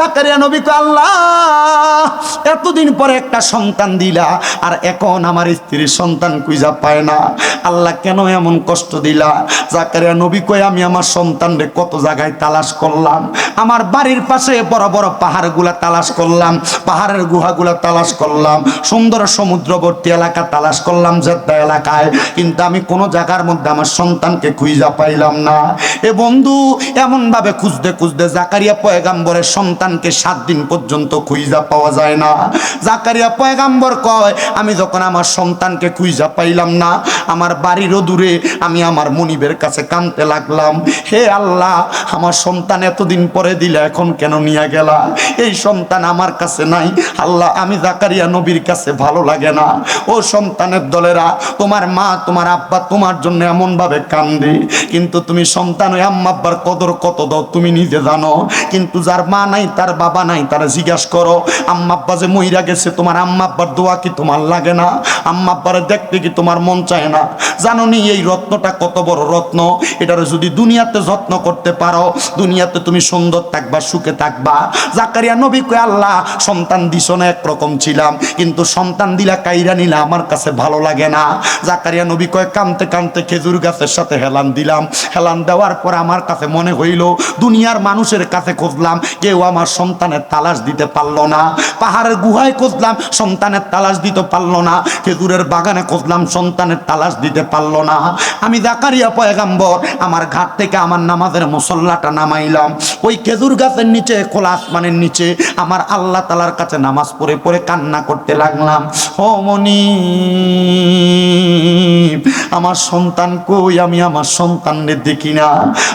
জাকারিয়া নবী কয়, আল্লাহ এতদিন পরে একটা সন্তান দিলা আর এখন আমার স্ত্রীর সন্তান কুইজা পায় না। আল্লাহ কেন এমন কষ্ট দিলা? জাকারিয়া নবী কয় আমি আমার সন্তানরে কত জায়গায় তালাশ করলাম। আমার বাড়ির পাশে বড় বড় পাহাড়গুলা তালাশ করলাম পাহাড়ের গুহাগুলা তালাশ করলাম সুন্দর সমুদ্রবর্তী এলাকা তালাশ করলাম জেদ্দা এলাকায়। কিন্তু আমি কোনো জায়গার মধ্যে আমার সন্তানকে খুঁজা পাইলাম না। এ বন্ধু এমন ভাবে খুঁজতে খুঁজতে জাকারিয়া পয়গাম্বরের সন্তানকে সাত দিন পর্যন্ত খুঁজা পাওয়া যায় না। জাকারিয়া পয়গাম্বর কয়, আমি যখন আমার সন্তানকে খুঁজা পাইলাম না, আমার বাড়িরও দূরে আমি আমার মনিবের কাছে কানতে লাগলাম। হে আল্লাহ, আমার সন্তান এতদিন পরে দিলে এখন কেন নিয়ে গেলা? এই সন্তান আমার কাছে নাই। আল্লাহ, আমি জাকারিয়া নবীর কাছে ভালো লাগে না। ও সন্তানের দলেরা, তোমার মা, তোমার আব্বা তোমার জন্য এমনভাবে কান্দে। কিন্তু তুমি সন্তান ওই আম্মা আব্বার কদর কত দাও তুমি নিজে জানো। কিন্তু যার মা নাই তার বাবা নাই, তারা জিজ্ঞাসা করো, আম্মা আব্বা যে মহিরা গেছে, তোমার আম্মা আব্বার দোয়া কি তোমার লাগে না? আম্মা আব্বারে দেখতে কি তোমার মন চায় না? জানো নি এই রত্নটা কত বড় রত্ন। এটার যদি দুনিয়াতে যত্ন করতে পারো, দুনিয়াতে তুমি সুন্দর থাকবা, সুখে থাকবা। জাকারিয়া নবী কয়, আল্লাহ, সন্তান দিছ না, একরকম ছিলাম। কিন্তু সন্তান দিলা কাইরা নিলা, আমার কাছে ভালো লাগে না। জাকারিয়া নবী কয়, কানতে কানতে খেজুর গাছের সাথে হেলান দিলাম। হেলান দেওয়ার পর আমার কাছে মনে হইল, দুনিয়ার মানুষের কাছে খুঁজলাম, কেউ আমার সন্তানের তালাশ দিতে পারল না। পাহাড়ের গুহায় খুঁজলাম, সন্তানের তালাশ দিতে পারল না। খেজুরের বাগানে খুঁজলাম, সন্তানের তালাশ দিতে পারল না। আমি জাকারিয়া পয়গাম্বর, আমার ঘাট থেকে আমার নামাজের মুসল্লাটা নামাইলাম। ওই খেজুর গাছের নিচে, খোলা আসমানের নিচে আমার আল্লাহ তালার কাছে নামাজ পড়ে পড়ে কান্না করতে লাগলাম। ও মনি আমার সন্তান কই? আমি আমার সন্তানদের দেখি না।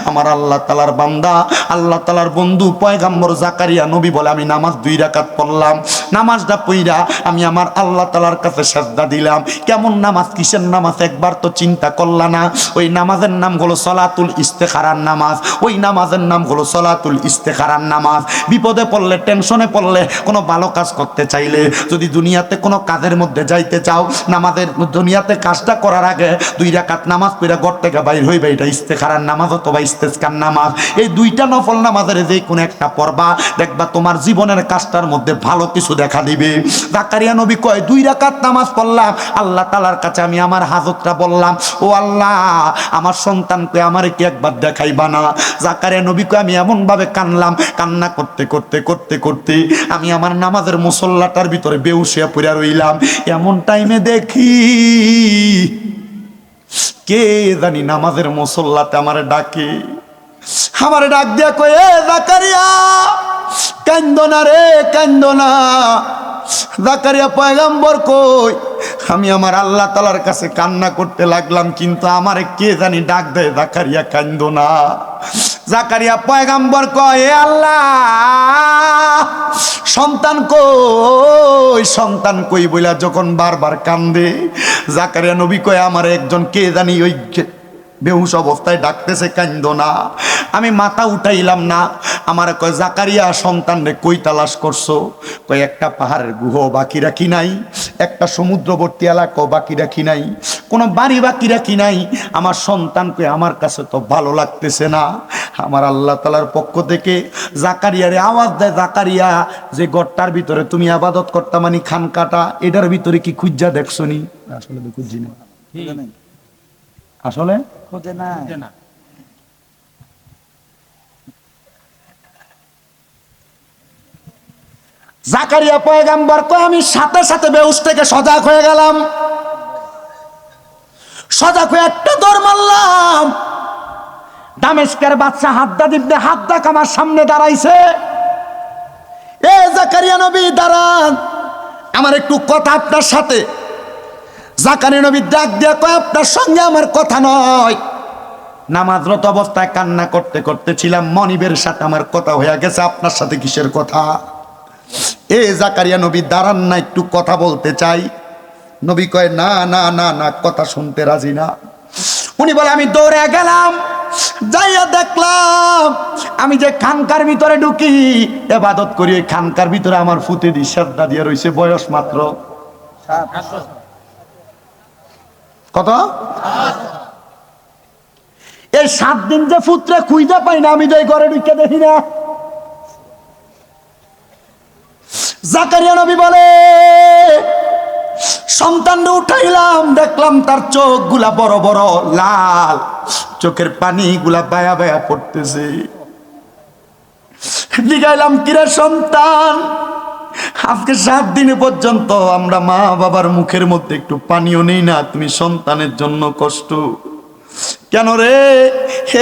আমার আল্লাহ তালার বান্দা, আল্লাহ তালার বন্ধু পয়গাম্বর জাকারিয়া নবী বলে আমি নামাজ দুই রাকাত পড়লাম। নামাজটা পইরা আমি আমার আল্লাহ তালার কাছে সাজদা দিলাম। কেমন নামাজ? কিসের নামাজ? একবার তো চিন্তা করলা না। ওই নামাজের নাম হলো সলাতুল ইস্তেখারার নামাজ। ওই নামাজের নাম হলো সলাতুল ইস্তেখারার নামাজ। বিপদে পড়লে, টেনশনে পড়লে কোনো ভালো কাজ করতে চাইলে, যদি দুনিয়াতে কোনো কাজের মধ্যে যাইতে চাও, নামাজের দুনিয়াতে কাজটা করার আগে দুই রাকাত নামাজ পড়ে ঘর থেকে বাইর হইবে। এটা ইস্তেখারার নামাজ অথবা ইস্তেস্কার নামাজ। এই দুইটা নফল নামাজের যে কোনো একটা পড়বা। দেখবা তোমার জীবনের কাজটার মধ্যে ভালো কিছু দেখা দিবে। জাকারিয়া নবী কয়, দুই রাকাত নামাজ পড়লাম। আল্লাহ তালার কাছে আমি আমার হাজতটা বললাম, ও আল্লাহ, আমার সন্তানকে আমার কি একবার দেখাইবা না? জাকারিয়া নবী কয়, আমি এমনভাবে কানলাম, কান্না করতে করতে করতে করতে আমি আমার নামাজের মুসল্লাটার ভিতরে বেউসিয়া পড়ে রইলাম। এমন টাইমে দেখি কে জানি নামাজের মুসল্লাতে আমার ডাকে। আমার ডাক দিয়া কয়ে, "এ জাকারিয়া কান্দ না রে কান্দ না জাকারিয়া পয়গাম্বর কই? আমি আমার আল্লাহ তালার কাছে কান্না করতে লাগলাম, কিন্তু আমারে কে জানি ডাক দেয়, জাকারিয়া কান্দ না জাকারিয়া পয়গাম্বর কয়, "এ আল্লাহ, সন্তান কই? সন্তান কই বইলা যখন বারবার কান্দে, জাকারিয়া নবী কয়, আমার একজন কে জানি ওই বেহুশ অবস্থায় ডাকতেছে, কান্দ না। আমি মাথা উঠাইলাম না। আমার কয়, জাকারিয়া, সন্তান রে, কই তালাশ করছ? কয়, একটা পাহাড়ের গুহ বাকি রাখি নাই, একটা সমুদ্রবর্তী এলাকাও বাকি রাখি নাই, কোনো বাড়ি বাকি রাখি নাই। আমার সন্তানকে আমার কাছে তো ভালো লাগতেছে না। আমার আল্লাহ তালার পক্ষ থেকে জাকারিয়ারে আওয়াজ দেয়, জাকারিয়া, যে গড়টার ভিতরে তুমি আবাদত করতা মানে খান কাটা এটার ভিতরে কি খুঁজা দেখছ নি? আসলে তো না আসলে? খোঁজে না। জাকারিয়া পয়গাম্বর কয় আমি সাথে সাথে বেউস থেকে সজাগ হয়ে গেলাম। সজাগ হয়ে একটা দৌড় মারলাম। দামেস্কের বাচ্চা হাদ্দা দিবনে হাদ্দাক আমার সামনে দাঁড়াইছে। এ জাকারিয়া নবী দাঁড়ান। আমার একটু কথা আপনার সাথে। জাকারিয়া নবী ডাক দিয়া কয়, আপনার সঙ্গে আমার কথা নয়। নামাজরত অবস্থায় কান্না করতে করতে ছিলাম, মনিবের সাথে আমার কথা হয়ে গেছে, আপনার সাথে কিসের কথা? এ জাকারিয়া নবী, দাঁড়ান না, একটু কথা বলতে চাই। নবী কয়, না না না না, কথা শুনতে রাজি না। উনি বলে, আমি দৌড়ে গেলাম, যাইয়া দেখলাম, আমি যে খানকার ভিতরে ঢুকি, এবাদত করি, ওই খানকার ভিতরে আমার ফুতে দি শ্রদ্ধা দিয়ে রয়েছে বয়স মাত্র কত? এই সাত দিন যে ফুত্রে খুঁজে পাই না, আমি যে এই ঘরে ঢুকে দেখি না। জাকারিয়া নবী বলে উঠাইলাম, দেখলাম তার চোখগুলা বড় বড় লাল, চোখের পানি গুলা বায়া বায়া পড়তেছে। জিগাইলাম কিরে সন্তান আজকে সাত দিন পর্যন্ত আমরা মা বাবার মুখের মধ্যে একটু পানিও নেই না, তুমি সন্তানের জন্য কষ্ট। কেন রে?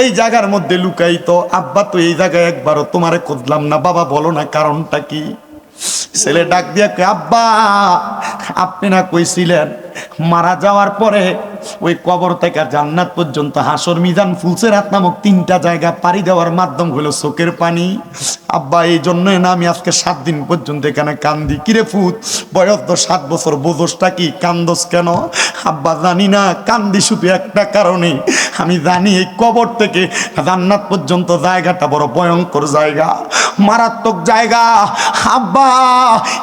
এই জায়গার মধ্যে লুকাই তো। আব্বা, তো এই জায়গায় একবারও তোমারে খুঁজলাম না। বাবা, বলো না কারণটা কি? ছেলে ডাক দিয়ে আব্বা, আপনি না কইছিলেন, মারা যাওয়ার পরে ওই কবর থেকে জান্নাত পর্যন্ত হাসর মিজান ফুলসেরাত নামক তিনটা জায়গা পাড়ি দেওয়ার মাধ্যম হলো চোখের পানি। আব্বা, এই জন্যই না আমি আজকে সাত দিন পর্যন্ত এখানে কান্দি। কিরে ফুত, বয়স তো সাত বছর, বোঝসটা কি? কান্দস কেন? আব্বা, জানি না, কান্দি শুধু একটা কারণে। আমি জানি এই কবর থেকে জান্নাত পর্যন্ত জায়গাটা বড় ভয়ঙ্কর জায়গা, মারাত্মক জায়গা। আব্বা,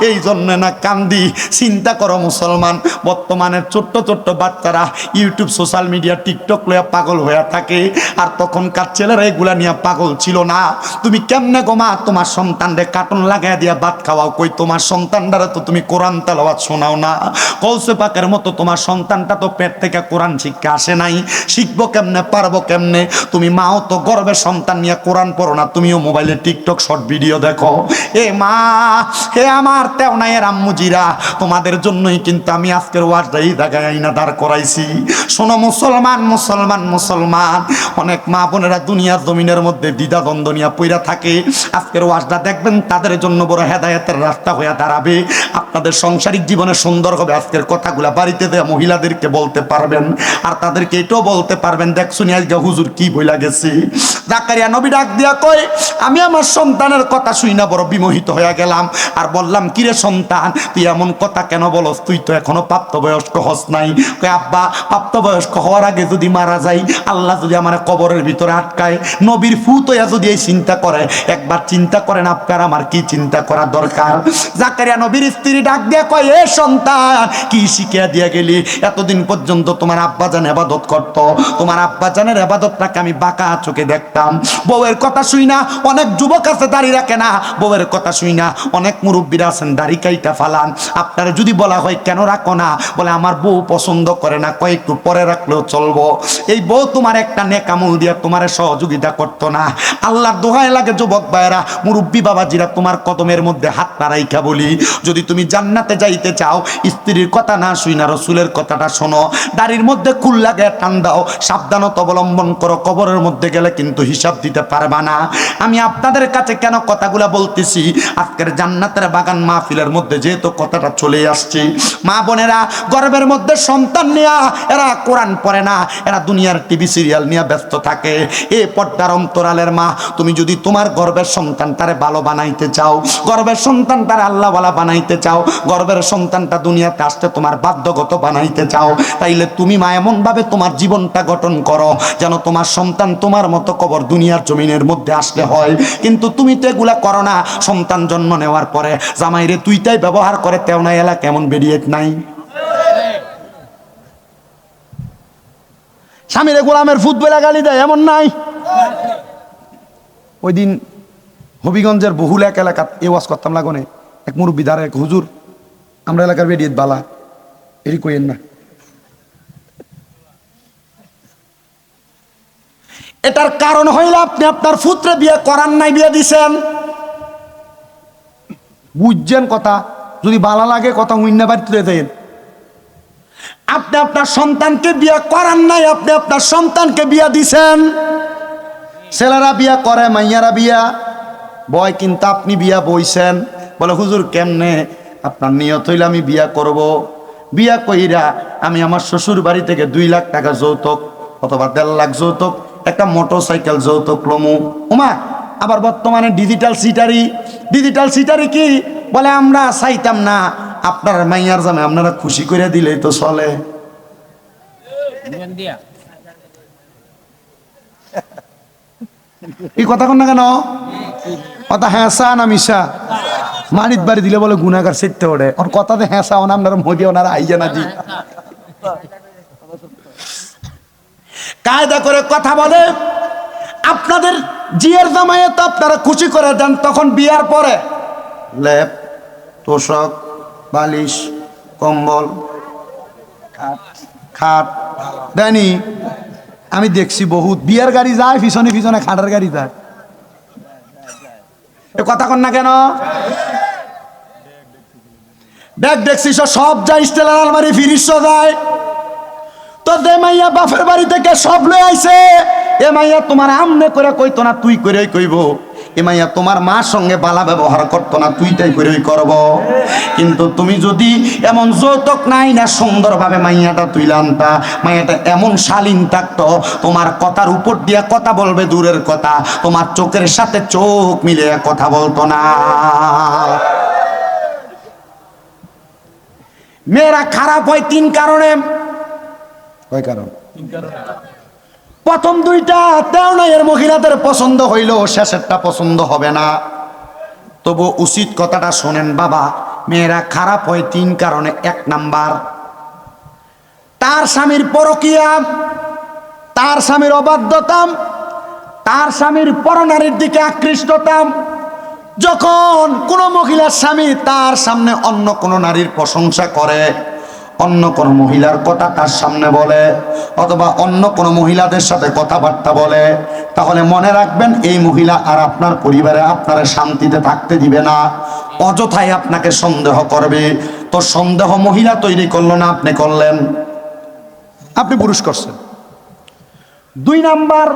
এই জন্য না কান্দি। চিন্তা করো মুসলমান, বর্তমানে ছোট্ট ছোট্ট বাচ্চারা ইউটিউব সোশ্যাল মিডিয়া টিকটক লইয়া পাগল হয়ে থাকে। আর তখনকার ছেলেরা এগুলা নিয়ে পাগল ছিল না। তুমি কেমনে গোমা তোমার সন্তানরে কার্টুন লাগাই দিয়া ভাত খাওয়াও? কই তোমার সন্তানটারে তো তুমি কোরআন তেলাওয়াত শোনাও না। কৌশে পাকের মতো তোমার সন্তানটা তো পেট থেকে কোরআন শিক্ষা আসে নাই। শিখব কেমনে, পারব কেমনে? তুমি মাও তো গর্বে সন্তান নিয়ে কোরআন পড়ো না। তুমিও মোবাইলে টিকটক শর্ট ভিডিও দেখো। এ মা, হে আমার তেওনাইয়ের আম্মুজিরা, তোমাদের জন্যই কিন্তু আমি আজকের ওয়াজটা এই জায়গায় আইনা দাঁড় করাইছি। শোনো, মুসলমান মুসলমান মুসলমান। অনেক মা বোনেরা দুনিয়ার জমিনের মধ্যে দ্বিধা দ্বন্দ্ব নিয়ে পইরা থাকে। আজকের ওয়াজটা দেখবেন, তাদের জন্য বড় হেদায়েতের রাস্তা হয়ে দাঁড়াবে। আপনাদের সাংসারিক জীবনে সুন্দর হবে, আজকের কথাগুলা বাড়িতে দেওয়া মহিলাদেরকে বলতে পারবেন। আর তাদেরকে এটাও বলতে পারবেন, দেখ শুনি, আজকে হুজুর কি বইলা গেছে? জাকারিয়া নবী ডাক দিয়া কয়, আমি আমার সন্তানের কথা শুই না, বড় বিমোহিত হয়ে গেলাম। আর বললাম কিরে সন্তান, তুই এমন কথা কেন বলস? তুই তো এখনও প্রাপ্তবয়স্ক হস নাই। কয়, আব্বা প্রাপ্তবয়স্ক হওয়ার আগে যদি মারা যাই, আল্লাহ যদি আমার কবরের ভিতরে আটকায়, নবীর ফুত যদি এই চিন্তা করে, একবার চিন্তা করেন আপনার আমার কি চিন্তা করা দরকার? জাকারিয়া নবীর স্ত্রী ডাক দিয়া কয়, এ সন্তান, কি শিখিয়া দিয়া গেলি? এতদিন পর্যন্ত তোমার আব্বা জান আবাদত করত। তোমার আব্বা জানের আবাদতটাকে আমি বাঁকা চোখে দেখতাম। বউয়ের কথা শুই না, অনেক যুবক আছে দাড়ি রাখে না। বউয়ের কথা শুই না, অনেক মুরব্বীরা আছেন, দাড়ি কাইটা ফালান। আপনারা যদি বলা হয়, কেন রাখো না? বলে, আমার বউ পছন্দ করে না। কয়েকটু পরে রাখলেও চলবো। এই বউ তোমার একটা নেকামুল দিয়া তোমার সহযোগিতা করতো না। আল্লাহর দোহাই লাগে যুবক ভাইয়েরা, মুরব্বী বাবাজিরা তোমার কদমের মধ্যে হাত নাড়াইকা বলি। যদি তুমি জান্নাতে যাইতে চাও, স্ত্রীর কথা না শুই না রসুলের কথাটা শোনো। দাড়ির মধ্যে খুল লাগে টান দাও। সাবধানতা অবলম্বন করো। কবরের মধ্যে গেলে কিন্তু হিসাব দিতে পারবা না। আমি আপনাদের কাছে কেন কথাগুলা বলতেছি? আজকের জান্নাতের বাগান মাহফিলের মধ্যে যেহেতু কথাটা চলে আসছে। মা বোনেরা, গর্বের মধ্যে সন্তান নেয়া এরা কোরআন পড়ে না, এরা দুনিয়ার টিভি সিরিয়াল নিয়ে ব্যস্ত থাকে। এ পর্দার অন্তরালের মা, তুমি যদি তোমার গর্বের সন্তান তারে ভালো বানাইতে চাও, গর্বের সন্তান তারে আল্লাহওয়ালা বানাইতে চাও, গর্বের সন্তানটা দুনিয়াতে আসতে তোমার বাধ্যগত বানাইতে চাও, তাইলে তুমি মা এমনভাবে তোমার জীবনটা গঠন করো, যেন তোমার সন্তান তোমার মতো কবর দুনিয়ার জমিনের মধ্যে আসলে হয়। কিন্তু তুমি তো এগুলা করো না, সন্তান জন্ম নেওয়ার পরে, জামাইরে তুইটাই ব্যবহার করে, তেও না এলা কেমন বেরিয়ে নাই? স্বামীরে গোলামের ফুটবলা গালি দেয়, এমন নাই। ওই দিন হবিগঞ্জের বহুল এক এলাকাত এ ওয়াজ করতাম লাগনে, এক মুরব্বী দাঁড়া এক হুজুর, আমরা এলাকার বেরিয়ে বালা, এরি কইেন না। এটার কারণ হইল আপনি আপনার পুত্রে বিয়ে করার নাই, বিয়ে দিছেন। বুঝছেন কথা? যদি বালা লাগে কথা উইন্না তুলে দেন। আপনি আপনার সন্তানকে বিয়া করার নাই, আপনি আপনার সন্তানকে বিয়া দিছেন। ছেলেরা বিয়া করে, মাইয়ারা বিয়া। বয় কিন্তু আপনি বিয়া বইছেন। বলে, হুজুর, কেমনে? আপনার নিয়ত হইলে আমি বিয়া করব। বিয়া কইরা আমি আমার শ্বশুর বাড়ি থেকে দুই লাখ টাকা যৌতুক অথবা দেড় লাখ যৌতুক, একটা মোটর সাইকেল যৌতুক লমু। ওমা আবার বর্তমানে ডিজিটাল সিটারি ডিজিটাল সিটারি কি? বলে, আমরা চাইতাম না আপনার মাইয়ার জামে আপনারা খুশি করে দিলেই তো চলে। এই কথা কন না কেন? কথা হ্যাঁসা না মিশা মানিত বাড়ি দিলে বলে গুনাগার সেটতে ওঠে। ওর কথাতে হ্যাঁসা ওনার আপনারা মোদি ওনারা আইজা না জি কায়দা করে কথা বলে আপনাদের জিয়ের জামাইয়ে তো আপনারা খুশি করে দেন তখন বিয়ার পরে। লেপ তোষক। বালিশ, কম্বল, খাট দেয়নি আমি দেখছি বহুত। বিয়ার গাড়ি যায়, পিছনে পিছনে খাটের গাড়ি যায়। এ কথা কন না কেন? ব্যাগ দেখছিস সব যায়, স্টেলার আলমারি ফিরিস যায়। তো দে মাইয়া বাপের বাড়ি থেকে সব লয়ে আইছে, এ মাইয়া তোমার আমনে করে কইতো না, তুই করেই কইব। এ মাইয়া তোমার মার সঙ্গে বালা ব্যবহার করতো না তুই তাই করেই করব। কিন্তু তুমি যদি এমন যৌতুক নাই না সুন্দরভাবে মাইয়াটা তুই আনতা মাইয়াটা এমন শালীন থাকতো তোমার কথার উপর দিয়া কথা বলবে দূরের কথা তোমার চোখের সাথে চোখ মিলে কথা বলতো না। মেয়েরা খারাপ হয় তিন কারণে। কয় কারণ। প্রথম দুইটা তেও না এর মহিলাদের পছন্দ হইল শেষেরটা পছন্দ হবে না। তবু উচিত কথাটা শোনেন, বাবা, মেয়েরা খারাপ হয় তিন কারণে। এক নাম্বার, তার স্বামীর পরকিয়া, তার স্বামীর অবাধ্যতাম তার স্বামীর পরনারীর দিকে আকৃষ্টতা। যখন কোনো মহিলার স্বামী তার সামনে অন্য কোনো নারীর প্রশংসা করে অন্য কোনো মহিলার কথা তার সামনে বলে, অথবা অন্য কোনো মহিলাদের সাথে কথাবার্তা বলে, তাহলে মনে রাখবেন এই মহিলা আর আপনার পরিবারে আপনারা শান্তিতে থাকতে দিবে না। অযথাই আপনাকে সন্দেহ করবে। তো সন্দেহ মহিলা তৈরি করল না, আপনি করলেন। আপনি পুরুষ করছেন। দুই নাম্বার,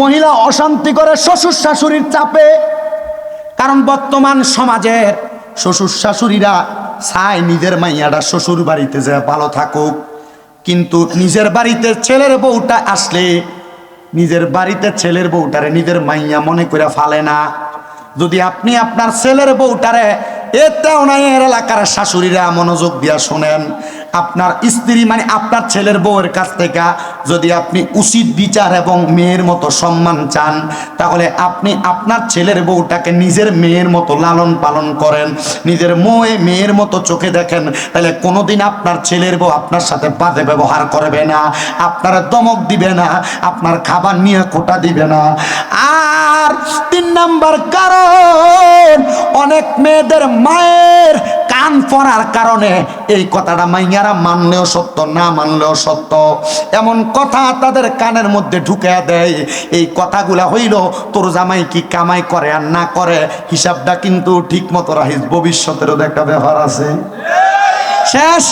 মহিলা অশান্তি করে শ্বশুর শাশুড়ির চাপে, কারণ বর্তমান সমাজের শ্বশুর শাশুড়িরা চায় নিজের মাইয়াটা শ্বশুর বাড়িতে যে ভালো থাকুক। কিন্তু নিজের বাড়িতে ছেলের বউটা আসলে নিজের বাড়িতে ছেলের বউটারে নিজের মাইয়া মনে করে ফালে না। যদি আপনি আপনার ছেলের বউটারে এতেও নাই এর এলাকার শাশুড়িরা মনোযোগ দিয়া শোনেন আপনার স্ত্রী মানে আপনার ছেলের বউয়ের কাছ থেকে যদি আপনি উচিত বিচার এবং মেয়ের মতো সম্মান চান, তাহলে আপনি আপনার ছেলের বউটাকে নিজের মেয়ের মতো লালন পালন করেন। নিজের মোয়ে মেয়ের মতো চোখে দেখেন, তাহলে কোনোদিন আপনার ছেলের বউ আপনার সাথে বাজে ব্যবহার করবে না, আপনার দমক দিবে না, আপনার খাবার নিয়ে খোটা দিবে না। আর তিন নাম্বার কারণ, অনেক মেয়েদের মায়ের কান পড়ার কারণে এই কথাটা মাইয়ারা মানলেও সত্য, না মানলেও সত্য। এমন কথা তাদের কানের মধ্যে ঢুকে দেয়, এই কথাগুলা হইল, তোর জামাই কি কামাই করে আর না করে? হিসাবটা কিন্তু ঠিক মতো রাখিস ভবিষ্যতেরও একটা ব্যাপার আছে। শেষ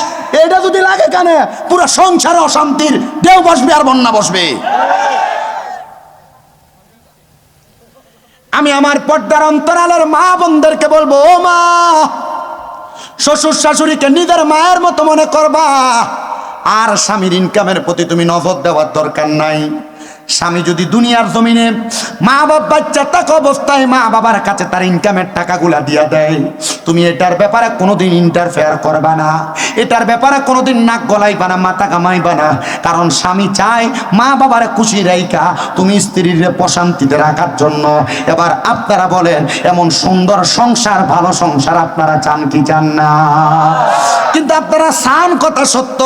এটা যদি লাগে কানে, পুরো সংসারে অশান্তির ঢেউ বসবে আর বন্যা বসবে। আমি আমার পর্দার অন্তরালের মা বোনদেরকে বলব, ও মা শ্বশুর শাশুড়িকে নিজের মায়ের মতো মনে করবা। আর স্বামীর ইনকামের প্রতি তুমি নজর দেওয়ার দরকার নাই। স্বামী যদি দুনিয়ার জমিনে মা বাপ বাচ্চা থাকা অবস্থায় মা বাবার কাছে তার ইনকামের টাকাগুলা দিয়া দেয়, তুমি এটার ব্যাপারে কোনোদিন ইন্টারফেয়ার করবা না। এটার ব্যাপারে কোনোদিন নাক গলাইবা না, মাথা কামাইবা না। কারণ স্বামী চায় মা বাবার খুশি রাইকা তুমি স্ত্রীর প্রশান্তিতে রাখার জন্য। এবার আপনারা বলেন, এমন সুন্দর সংসার, ভালো সংসার আপনারা চান কি চান না? কিন্তু আপনারা সান কথা সত্য,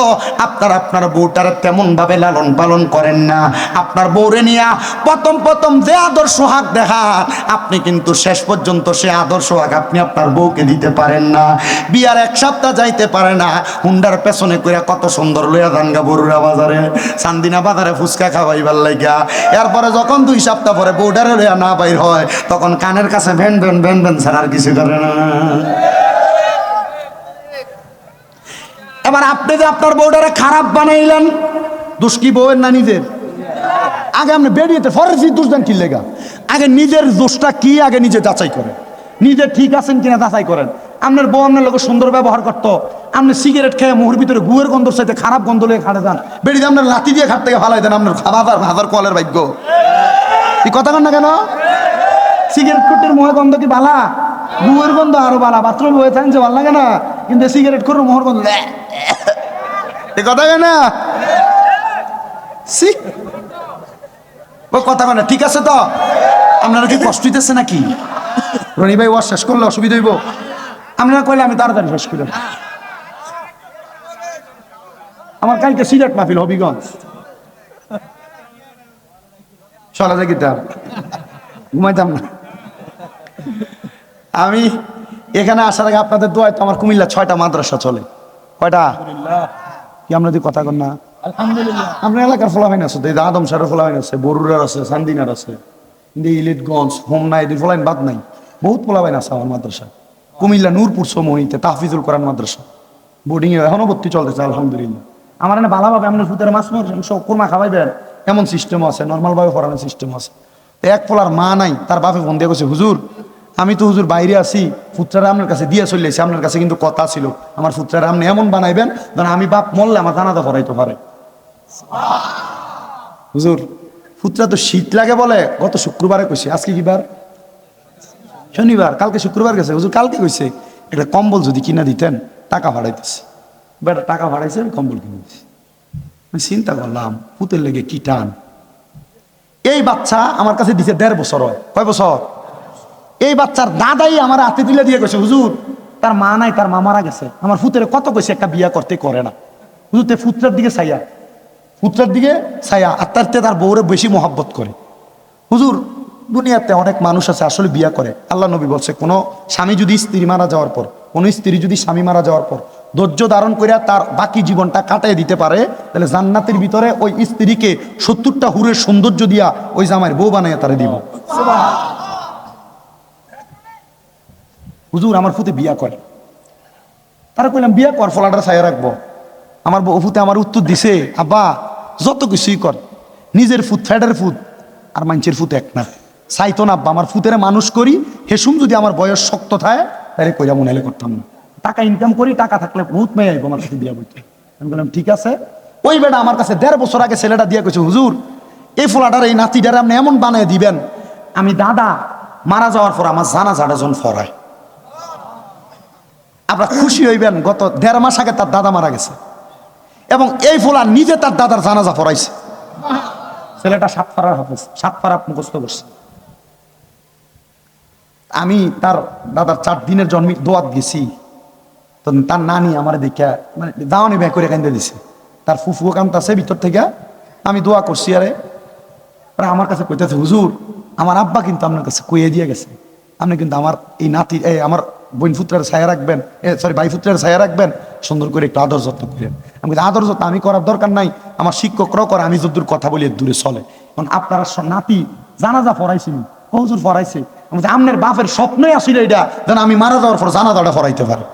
আপনারা আপনার বউটার তেমন ভাবে লালন পালন করেন না। আপনার বউরে নিয়া প্রথম প্রথম যে আদর্শ হাক দেখা, আপনি কিন্তু শেষ পর্যন্ত সে আদর্শ হাক আপনি আপনার বউকে দিতে পারেন না। বিয়ার এক সপ্তাহ যাইতে পারে না। হুন্ডার পেছনে কইরা কত সুন্দর লইয়া দানগা বরুরা বাজারে। চান্দিনা বাজারে ফুচকা খাওয়াইবার লাইগা। এরপরে যখন দুই সপ্তাহ পরে বউডারে লইয়া না বাইর হয়, তখন কানের কাছে ভ্যান ভ্যান ভ্যান ভ্যান ছাড়া আর কিছু করে না। এবার আপনি যে আপনার বউটারে খারাপ বানাইলেন, দোষ কি বউয়ের না নিজের? আগে আপনি বেরিয়েতে ফরেন্সিক দোষ দেন কি লেগা? আগে নিজের দোষটা কি আগে নিজে যাচাই করেন? নিজে ঠিক আছেন কিনা যাচাই করেন? আপনার বউ আপনার লোক সুন্দর ব্যবহার করতো। আপনি সিগারেট খেয়ে মুহুর ভিতরে গুয়ের গন্ধর সাথে খারাপ গন্ধ লেগে খাটে যান। বেরিয়ে আপনার লাঠি দিয়ে খাট থেকে দেন আপনার হাজার হাজার কলের ভাগ্য। এই কথা কন না কেন? সিগারেট কুটির মুহে গন্ধ কি বালা? গুয়ের গন্ধ আরও বালা। বাথরুম হয়ে থাকেন যে ভালো লাগে না। কিন্তু সিগারেট করে মোহর গন্ধ এ কথা কেনা ও, কথা কেন ঠিক আছে তো? আপনারা কি কষ্ট হইতেছে নাকি? রনি ভাই ওয়াশ শেষ করলে অসুবিধা হইব। আপনারা কইলে আমি তাড়াতাড়ি শেষ করি। আমার কালকে সিগারেট মাহফিল, হবিগঞ্জ। চলা যাই গিতাম ঘুমাইতাম না। আমি এখানে আসার আগে আপনাদের দোয়ায় তো আমার কুমিল্লা ছয়টা মাদ্রাসা চলে। কয়টা? কি আমরা যদি কথা কন না? আপনার এলাকার ফলাফাইন আছে তো আদম সারের ফলাফাইন আছে, বরুরার আছে, সান্দিনার আছে কিন্তু ইলিটগঞ্জ হোমনা এদের ফলাইন বাদ নাই। বহুত ফলাফাইন আছে আমার মাদ্রাসা। কুমিল্লা, নূরপুর, সমহিতে, তাহফিজুল কোরআন মাদ্রাসা। বোর্ডিং এ এখনও ভর্তি চলতেছে, আলহামদুলিল্লাহ। আমার এনে ভালোভাবে আপনার ফুতের মাছ মাংস কোরমা খাওয়াইবেন এমন সিস্টেম আছে নর্মাল ভাবে পড়ানোর সিস্টেম আছে। তো এক ফলার মা নাই, তার বাপে ফোন দিয়ে কইছে, হুজুর, আমি তো হুজুর বাইরে আছি ফুটরারা আপনার কাছে দিয়ে চলে আপনার কাছে কিন্তু কথা ছিল। আমার ফুটরারা আপনি এমন বানাইবেন ধরেন আমি বাপ মরলে আমার জানাতে পড়াইতে পারে। হুজুর, ফুতরা তো শীত লাগে বলে, গত শুক্রবারে কইছে, আজকে কি বার? শনিবার, কালকে শুক্রবার গেছে। হুজুর, কালকে কইছে, একটা কম্বল যদি কিনা দিতেন, টাকা ভাড়াইতেছে। বেটা, টাকা ভাড়াইছে, আমি কম্বল কিনে দিছি। আমি চিন্তা করলাম, পুতের লেগে কি টান? এই বাচ্চা আমার কাছে দিছে দেড় বছর হয়। কয় বছর? এই বাচ্চার দাদাই আমার হাতে তুলে দিয়ে গেছে হুজুর, তার মা নাই, তার মা মারা গেছে। আমার ফুতের কত কইছে, একটা বিয়া করতে করে না। হুজুর, তে ফুতরার দিকে ছাইয়া পুত্রের দিকে ছায়া তার চেয়ে তার বউরে বেশি মহাব্বত করে। হুজুর, দুনিয়াতে অনেক মানুষ আছে, আসলে বিয়া করে। আল্লাহ নবী বলছে, কোনো স্বামী যদি স্ত্রী মারা যাওয়ার পর, কোনো স্ত্রী যদি স্বামী মারা যাওয়ার পর ধৈর্য ধারণ করিয়া তার বাকি জীবনটা কাটাই দিতে পারে, তাহলে জান্নাতের ভিতরে ওই স্ত্রীকে সত্তরটা হুরের সৌন্দর্য দিয়া ওই জামাইয়ের বউ বানাইয়া তারে দিব। হুজুর, আমার ফুতে বিয়া করে। তারা কইলাম, বিয়া কর ফলাটা ছায়া রাখব। আমার বউ ফুতে আমার উত্তর দিছে, আব্বা, যত কিছুই কর, নিজের ফুট ফ্যাটের ফুট আর মানুষের ফুট এক না। চাইতো না আব্বা, আমার ফুতের মানুষ করি, হেসুম যদি আমার বয়স শক্ত থাকে তাহলে কইরা মনে করতাম না। টাকা ইনকাম করি, টাকা থাকলে বহুত মেয়ে আইব আমার কাছে বিয়া বইতে। আমি বললাম, ঠিক আছে। ওই বেটা আমার কাছে দেড় বছর আগে ছেলেটা দিয়ে কইছে, হুজুর, এই ফোলাটার, এই নাতিটার আপনি এমন বানিয়ে দিবেন, আমি দাদা, মারা যাওয়ার পর আমার জানা জানা জন ফরায়। আপনারা খুশি হইবেন, গত দেড় মাস আগে তার দাদা মারা গেছে। এবং এই ফোলা নিজে তার দাদার জানাজা পড়াইছে। ছেলেটা সাত ফারার হাফেজ, সাত ফারা মুখস্থ করছে। আমি তার দাদার চার দিনের জন্মে দোয়াত গেছি। তো তার নানি আমার দেখা মানে দাওয়ানি ব্যাগ করে কান্দে দিছে। তার ফুফুও কামতাছে ভিতর থেকে। আমি দোয়া করছি আরে। আমার কাছে কইতেছে, হুজুর, আমার আব্বা কিন্তু আপনার কাছে কইয়ে দিয়ে গেছে। আপনি কিন্তু আমার এই নাতি আমার বোন পুত্রের ছায়া রাখবেন সরি ভাই পুত্রের ছায়া রাখবেন, সুন্দর করে একটু আদর যত্ন করেন। আমি আদর যত্ন আমি করার দরকার নাই, আমার শিক্ষকরাও করে, আমি যদ্দূর কথা বলি দূরে চলে। কারণ আপনারা নাতি, জানাজা পড়াইছিলেন হজুর ফরাইছে আমি আমনের বাপের স্বপ্নই আসলে এটা যেন আমি মারা যাওয়ার পর জানাজাটা ফরাইতে পারে।